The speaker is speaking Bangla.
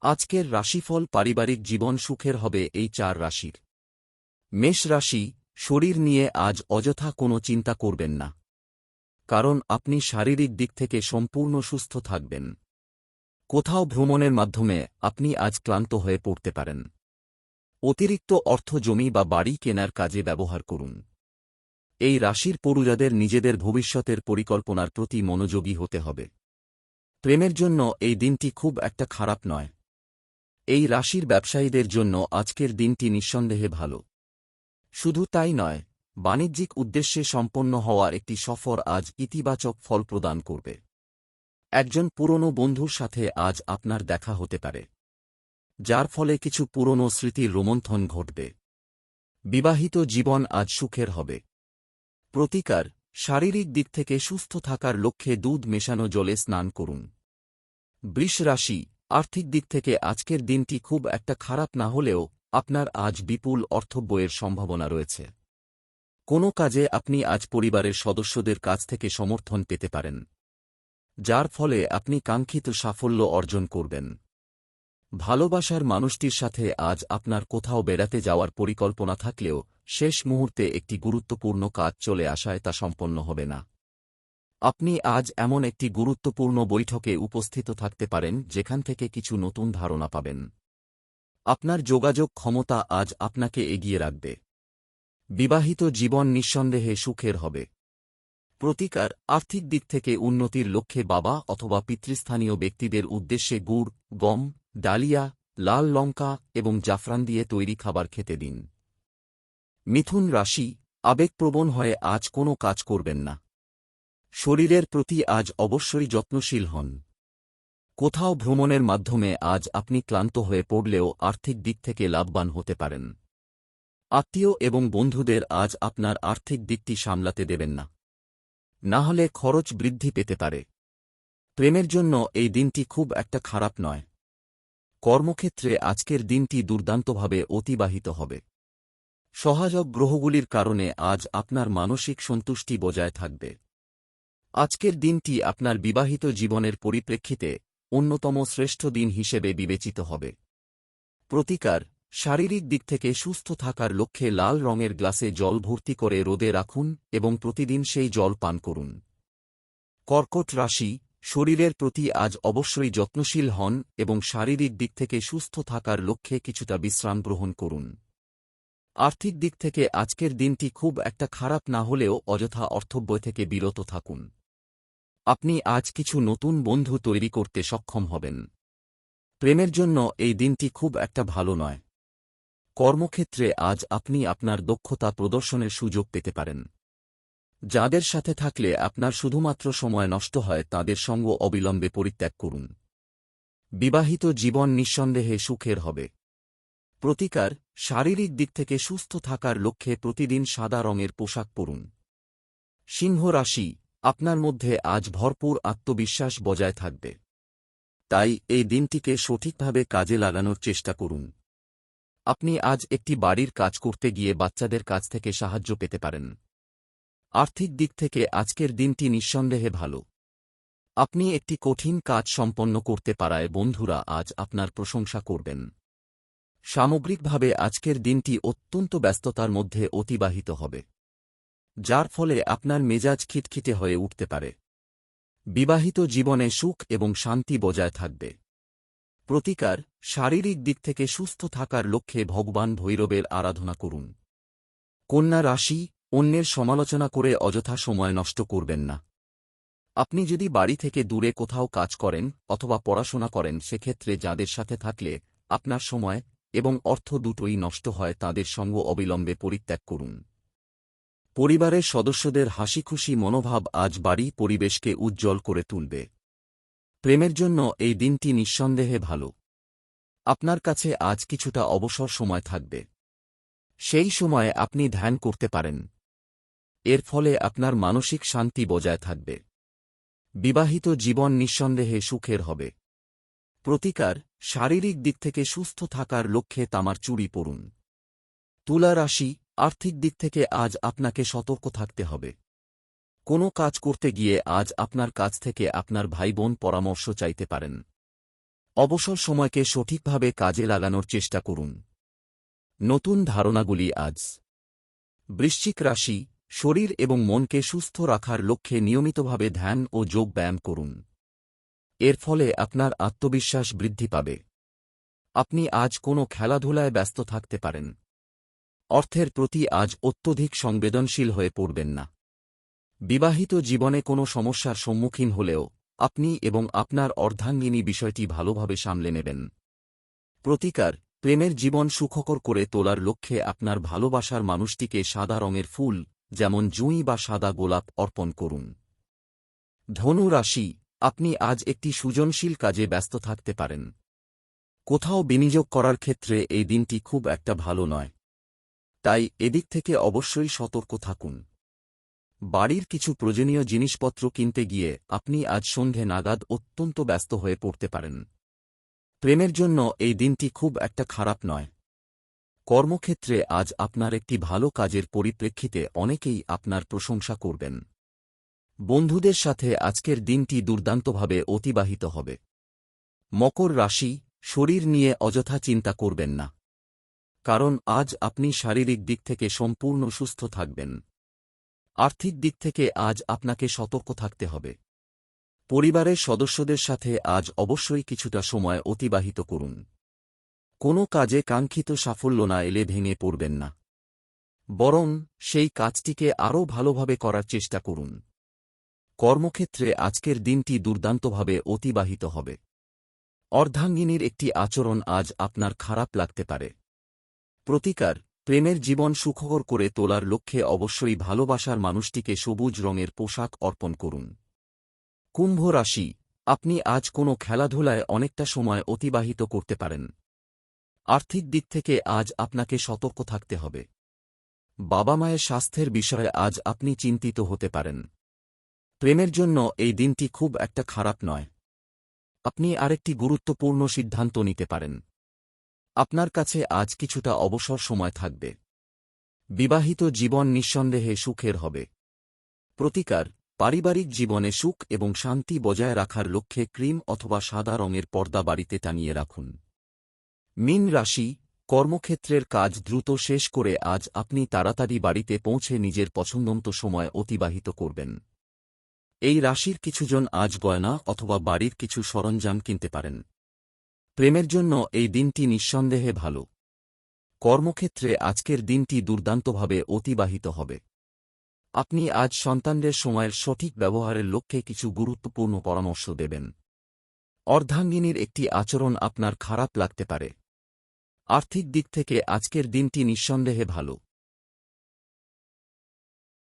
আজকের রাশিফল পারিবারিক জীবন সুখের হবে এই চার রাশির। মেষ রাশি, শরীর নিয়ে আজ অযথা কোনো চিন্তা করবেন না। কারণ আপনি শারীরিক দিক থেকে সম্পূর্ণ সুস্থ থাকবেন। কোথাও ভ্রমণের মাধ্যমে আপনি আজ ক্লান্ত হয়ে পড়তে পারেন। অতিরিক্ত অর্থ জমি বা বাড়ি কেনার কাজে ব্যবহার করুন। এই রাশির পড়ুজাদের নিজেদের ভবিষ্যতের পরিকল্পনার প্রতি মনোযোগী হতে হবে। প্রেমের জন্য এই দিনটি খুব একটা খারাপ নয়। এই রাশির ব্যবসায়ীদের জন্য আজকের দিনটি নিঃসন্দেহে ভালো। শুধু তাই নয়, বাণিজ্যিক উদ্দেশ্যে সম্পন্ন হওয়া একটি সফর আজ ইতিবাচক ফল প্রদান করবে। একজন পুরনো বন্ধুর সাথে আজ আপনার দেখা হতে পারে, যার ফলে কিছু পুরনো স্মৃতির রোমন্থন ঘটবে। বিবাহিত জীবন আজ সুখের হবে। প্রতিকার, শারীরিক দিক থেকে সুস্থ থাকার লক্ষ্যে দুধ মেশানো জলে স্নান করুন। বৃষ রাশি আর্থিক দিক থেকে আজকের দিনটি খুব একটা খারাপ না হলেও আপনার আজ বিপুল অর্থব্যয়ের সম্ভাবনা রয়েছে। কোনো কাজে আপনি আজ পরিবারের সদস্যদের কাছ থেকে সমর্থন পেতে পারেন, যার ফলে আপনি কাঙ্ক্ষিত সাফল্য অর্জন করবেন। ভালোবাসার মানুষটির সাথে আজ আপনার কোথাও বেড়াতে যাওয়ার পরিকল্পনা থাকলেও শেষ মুহূর্তে একটি গুরুত্বপূর্ণ কাজ চলে আসায় তা সম্পন্ন হবে না। আপনি আজ এমন একটি গুরুত্বপূর্ণ বৈঠকে উপস্থিত থাকতে পারেন যেখান থেকে কিছু নতুন ধারণা পাবেন। আপনার যোগাযোগ ক্ষমতা আজ আপনাকে এগিয়ে রাখবে। বিবাহিত জীবন নিঃসন্দেহে সুখের হবে। প্রতিকার আর্থিক দিক থেকে উন্নতির লক্ষ্যে বাবা অথবা পিতৃস্থানীয় ব্যক্তিদের উদ্দেশ্যে গুড়, গম, ডালিয়া, লাল লঙ্কা এবং জাফরান দিয়ে তৈরি খাবার খেতে দিন। মিথুন রাশি, আবেগপ্রবণ হয়ে আজ কোনো কাজ করবেন না। শরীরের প্রতি আজ অবশ্যই যত্নশীল হন। কোথাও ভ্রমণের মাধ্যমে আজ আপনি ক্লান্ত হয়ে পড়লেও আর্থিক দিক থেকে লাভবান হতে পারেন। আত্মীয় এবং বন্ধুদের আজ আপনার আর্থিক দিকটি সামলাতে দেবেন না। না হলে খরচ বৃদ্ধি পেতে পারে। প্রেমের জন্য এই দিনটি খুব একটা খারাপ নয়। কর্মক্ষেত্রে আজকের দিনটি দুর্দান্তভাবে অতিবাহিত হবে। সহায়ক গ্রহগুলির কারণে আজ আপনার মানসিক সন্তুষ্টি বজায় থাকবে। আজকের দিনটি আপনার বিবাহিত জীবনের পরিপ্রেক্ষিতে অন্যতম শ্রেষ্ঠ দিন হিসেবে বিবেচিত হবে। প্রতিকার, শারীরিক দিক থেকে সুস্থ থাকার লক্ষ্যে লাল রঙের গ্লাসে জল ভর্তি করে রোদে রাখুন এবং প্রতিদিন সেই জল পান করুন। কর্কট রাশি, শরীরের প্রতি আজ অবশ্যই যত্নশীল হন এবং শারীরিক দিক থেকে সুস্থ থাকার লক্ষ্যে কিছুটা বিশ্রাম গ্রহণ করুন। আর্থিক দিক থেকে আজকের দিনটি খুব একটা খারাপ না হলেও অযথা অর্থব্যয় থেকে বিরত থাকুন। আপনি আজ কিছু নতুন বন্ধু তৈরি করতে সক্ষম হবেন। প্রেমের জন্য এই দিনটি খুব একটা ভালো নয়। কর্মক্ষেত্রে আজ আপনি আপনার দক্ষতা প্রদর্শনের সুযোগ পেতে পারেন। যাদের সাথে থাকলে আপনার শুধুমাত্র সময় নষ্ট হয় তাদের সঙ্গ অবিলম্বে পরিত্যাগ করুন। বিবাহিত জীবন নিঃসন্দেহে সুখের হবে। প্রতিকার, শারীরিক দিক থেকে সুস্থ থাকার লক্ষ্যে প্রতিদিন সাদা রঙের পোশাক পরুন। সিংহ রাশি আপনার মধ্যে আজ ভরপুর আত্মবিশ্বাস বজায় থাকবে। তাই এই দিনটিকে সঠিকভাবে কাজে লাগানোর চেষ্টা করুন। আপনি আজ একটি বাড়ির কাজ করতে গিয়ে বাচ্চাদের কাছ থেকে সাহায্য পেতে পারেন। আর্থিক দিক থেকে আজকের দিনটি নিঃসন্দেহে ভালো। আপনি একটি কঠিন কাজ সম্পন্ন করতে পারায় বন্ধুরা আজ আপনার প্রশংসা করবেন। সামগ্রিকভাবে আজকের দিনটি অত্যন্ত ব্যস্ততার মধ্যে অতিবাহিত হবে। যার ফলে আপনার মেজাজ খিটখিটে হয়ে উঠতে পারে। বিবাহিত জীবনে সুখ এবং শান্তি বজায় থাকবে। প্রতিকার, শারীরিক দিক থেকে সুস্থ থাকার লক্ষ্যে ভগবান ভৈরবের আরাধনা করুন। কন্যা রাশি, অন্যের সমালোচনা করে অযথা সময় নষ্ট করবেন না। আপনি যদি বাড়ি থেকে দূরে কোথাও কাজ করেন অথবা পড়াশোনা করেন, সেক্ষেত্রে যাদের সাথে থাকলে আপনার সময় এবং অর্থ দুটোই নষ্ট হয়, তাদের সঙ্গ অবিলম্বে পরিত্যাগ করুন। পরিবারের সদস্যদের হাসিখুশি মনোভাব আজ বাড়ি পরিবেশকে উজ্জ্বল করে তুলবে। প্রেমের জন্য এই দিনটি নিঃসন্দেহে ভালো। আপনার কাছে আজ কিছুটা অবসর সময় থাকবে। সেই সময়ে আপনি ধ্যান করতে পারেন। এর ফলে আপনার মানসিক শান্তি বজায় থাকবে। বিবাহিত জীবন নিঃসন্দেহে সুখের হবে। প্রতিকার, শারীরিক দিক থেকে সুস্থ থাকার লক্ষ্যে তামার চুরি পড়ুন তুলা রাশি আর্থিক দিক থেকে আজ আপনাকে সতর্ক থাকতে হবে। কোনো কাজ করতে গিয়ে আজ আপনার কাছ থেকে আপনার ভাই বোন পরামর্শ চাইতে পারেন। অবসর সময়কে সঠিকভাবে কাজে লাগানোর চেষ্টা করুন। নতুন ধারণাগুলি আজ। বৃশ্চিক রাশি, শরীর এবং মনকে সুস্থ রাখার লক্ষ্যে নিয়মিতভাবে ধ্যান ও যোগ ব্যায়াম করুন। এর ফলে আপনার আত্মবিশ্বাস বৃদ্ধি পাবে। আপনি আজ কোনো খেলাধুলায় ব্যস্ত থাকতে পারেন। অর্থের প্রতি আজ অত্যধিক সংবেদনশীল হয়ে পড়বেন না। বিবাহিত জীবনে কোনো সমস্যার সম্মুখীন হলেও আপনি এবং আপনার অর্ধাঙ্গিনী বিষয়টি ভালোভাবে সামলে নেবেন। প্রতিকার, প্রেমের জীবন সুখকর করে তোলার লক্ষ্যে আপনার ভালোবাসার মানুষটিকে সাদা রঙের ফুল, যেমন জুঁই বা সাদা গোলাপ অর্পণ করুন। ধনু রাশি, আপনি আজ একটি সৃজনশীল কাজে ব্যস্ত থাকতে পারেন। কোথাও বিনিয়োগ করার ক্ষেত্রে এই দিনটি খুব একটা ভালো নয়। তাই এদিক থেকে অবশ্যই সতর্ক থাকুন। বাড়ির কিছু প্রয়োজনীয় জিনিসপত্র কিনতে গিয়ে আপনি আজ সন্ধে নাগাদ অত্যন্ত ব্যস্ত হয়ে পড়তে পারেন। প্রেমের জন্য এই দিনটি খুব একটা খারাপ নয়। কর্মক্ষেত্রে আজ আপনার একটি ভালো কাজের পরিপ্রেক্ষিতে অনেকেই আপনার প্রশংসা করবেন। বন্ধুদের সাথে আজকের দিনটি দুর্দান্তভাবে অতিবাহিত হবে। মকর রাশি, শরীর নিয়ে অযথা চিন্তা করবেন না। কারণ আজ আপনি শারীরিক দিক থেকে সম্পূর্ণ সুস্থ থাকবেন। আর্থিক দিক থেকে আজ আপনাকে সতর্ক থাকতে হবে। পরিবারের সদস্যদের সাথে আজ অবশ্যই কিছুটা সময় অতিবাহিত করুন। কোনো কাজে কাঙ্ক্ষিত সাফল্য না এলে ভেঙে পড়বেন না। বরং সেই কাজটিকে আরও ভালোভাবে করার চেষ্টা করুন। কর্মক্ষেত্রে আজকের দিনটি দুর্দান্তভাবে অতিবাহিত হবে। অর্ধাঙ্গিনীর একটি আচরণ আজ আপনার খারাপ লাগতে পারে। প্রতিকার, প্রেমের জীবন সুখকর করে তোলার লক্ষ্যে অবশ্যই ভালোবাসার মানুষটিকে সবুজ রঙের পোশাক অর্পণ করুন। কুম্ভ রাশি, আপনি আজ কোনো খেলাধুলায় অনেকটা সময় অতিবাহিত করতে পারেন। আর্থিক দিক থেকে আজ আপনাকে সতর্ক থাকতে হবে। বাবা মায়ের স্বাস্থ্যের বিষয়ে আজ আপনি চিন্তিত হতে পারেন। প্রেমের জন্য এই দিনটি খুব একটা খারাপ নয়। আপনি আরেকটি গুরুত্বপূর্ণ সিদ্ধান্ত নিতে পারেন। আপনার কাছে আজ কিছুটা অবসর সময় থাকবে। বিবাহিত জীবন নিঃসন্দেহে সুখের হবে। প্রতিকার, পারিবারিক জীবনে সুখ এবং শান্তি বজায় রাখার লক্ষ্যে ক্রিম অথবা সাদা রঙের পর্দা বাড়িতে টানিয়ে রাখুন। মিন রাশি, কর্মক্ষেত্রের কাজ দ্রুত শেষ করে আজ আপনি তাড়াতাড়ি বাড়িতে পৌঁছে নিজের পছন্দমতো সময় অতিবাহিত করবেন। এই রাশির কিছুজন আজ গয়না অথবা বাড়ির কিছু সরঞ্জাম কিনতে পারেন। প্রেমের জন্য এই দিনটি নিঃসন্দেহে ভালো। কর্মক্ষেত্রে আজকের দিনটি দুর্দান্তভাবে অতিবাহিত হবে। আপনি আজ সন্তানদের সময়ের সঠিক ব্যবহারের লক্ষ্যে কিছু গুরুত্বপূর্ণ পরামর্শ দেবেন। অর্ধাঙ্গিনীর একটি আচরণ আপনার খারাপ লাগতে পারে। আর্থিক দিক থেকে আজকের দিনটি নিঃসন্দেহে ভালো।